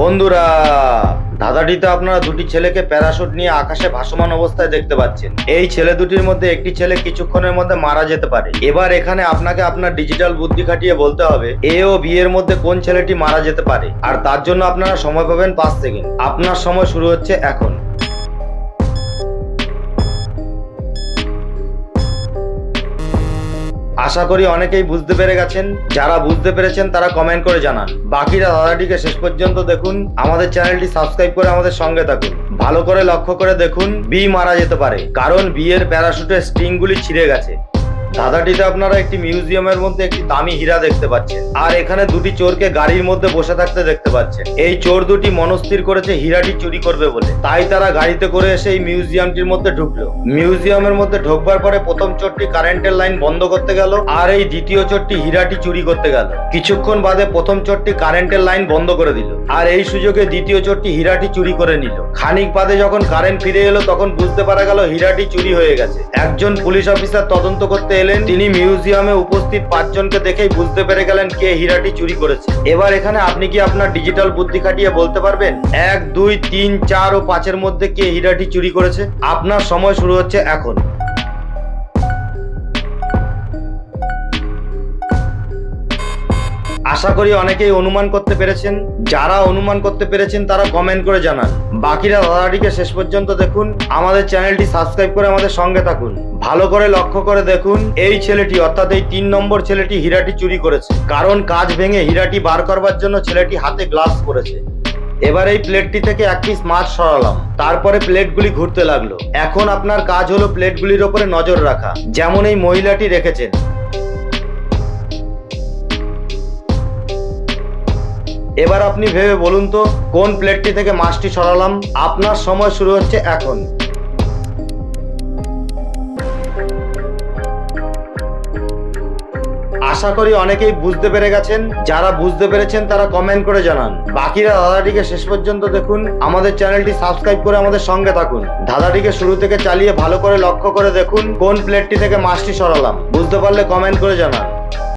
বন্ধুরা ধাঁধাটিতে আপনারা দুটি ছেলেকে প্যারাশুট নিয়ে আকাশে ভাসমান অবস্থায় দেখতে পাচ্ছেন। এই ছেলে দুটির মধ্যে একটি ছেলে কিছুক্ষণের মধ্যে মারা যেতে পারে। এবার এখানে আপনাকে আপনার ডিজিটাল বুদ্ধি খাটিয়ে বলতে হবে, এ ও বি এর মধ্যে কোন ছেলেটি মারা যেতে পারে? আর তার জন্য আপনারা সময় পাবেন পাঁচ সেকেন্ড। আপনার সময় শুরু হচ্ছে এখন। আশা করি অনেকেই বুঝতে পেরে গেছেন। যারা বুঝতে পেরেছেন, তারা কমেন্ট করে জানান। বাকিরা দাদাটিকে শেষ পর্যন্ত দেখুন। আমাদের চ্যানেলটি সাবস্ক্রাইব করে আমাদের সঙ্গে থাকুন। ভালো করে লক্ষ্য করে দেখুন বি মারা যেতে পারে। কারণ বিয়ের প্যারাশুটের স্ট্রিংগুলি ছিঁড়ে গেছে। দাদাটিতে আপনারা একটি মিউজিয়ামের মধ্যে একটি দামি হীরা দেখতে পাচ্ছেন। আর এখানে দুটি চোরকে গাড়ির মধ্যে বসে থাকতে দেখতে পাচ্ছেন। এই চোর দুটি মনস্থির করেছে, হীরাটি চুরি করবে বলে। তাই তারা গাড়িতে করে এসে এই মিউজিয়ামটির মধ্যে ঢুকলো। মিউজিয়ামের মধ্যে ঢোকবার পরে প্রথম চোরটি কারেন্টের লাইন বন্ধ করতে গেল, আর এই দ্বিতীয় চোরটি হীরাটি চুরি করতে গেল। কিছুক্ষণ বাদে প্রথম চোরটি কারেন্টের লাইন বন্ধ করে দিল, আর এই সুযোগে দ্বিতীয় চোরটি হীরাটি চুরি করে নিল। খানিক বাদে যখন কারেন্ট ফিরে এলো, তখন বুঝতে পারা গেল হীরাটি চুরি হয়ে গেছে। একজন পুলিশ অফিসার তদন্ত করতে এলেন, তিনি মিউজিয়ামে উপস্থিত পাঁচজনকে দেখেই বুঝতে পেরে গেলেন কে হীরাটি চুরি করেছে। এবার এখানে আপনি কি আপনার ডিজিটাল বুদ্ধি খাটিয়ে বলতে পারবেন? এক, দুই, তিন, চার ও পাঁচের মধ্যে কে হীরাটি চুরি করেছে? আপনার সময় শুরু হচ্ছে এখন। আশা করি অনেকেই অনুমান করতে পেরেছেন। যারা অনুমান করতে পেরেছেন, তারা কমেন্ট করে জানান। বাকিরা দাদাটিকে শেষ পর্যন্ত দেখুন। আমাদের চ্যানেলটি সাবস্ক্রাইব করে আমাদের সঙ্গে থাকুন। ভালো করে লক্ষ্য করে দেখুন, এই ছেলেটি, অর্থাৎ এই তিন নম্বর ছেলেটি হীরাটি চুরি করেছে। কারণ কাজ ভেঙে হীরাটি বার করবার জন্য ছেলেটি হাতে গ্লাস পরেছে এবার এই প্লেটটি থেকে এক পিস মাছ সরালাম। তারপরে প্লেটগুলি ঘুরতে লাগল। এখন আপনার কাজ হলো প্লেটগুলির ওপরে নজর রাখা, যেমন এই মহিলাটি রেখেছেন। এবার আপনি ভেবে বলুন তো, কোন প্লেটটি থেকে মাছটি সরালাম? আপনার সময় শুরু হচ্ছে এখন। আশা করি অনেকেই বুঝতে পেরে গেছেন। যারা বুঝতে পেরেছেন, তারা কমেন্ট করে জানান। বাকিরা দাদাটিকে শেষ পর্যন্ত দেখুন। আমাদের চ্যানেলটি সাবস্ক্রাইব করে আমাদের সঙ্গে থাকুন। দাদাটিকে শুরু থেকে চালিয়ে ভালো করে লক্ষ্য করে দেখুন কোন প্লেটটি থেকে মাছটি সরালাম। বুঝতে পারলে কমেন্ট করে জানান।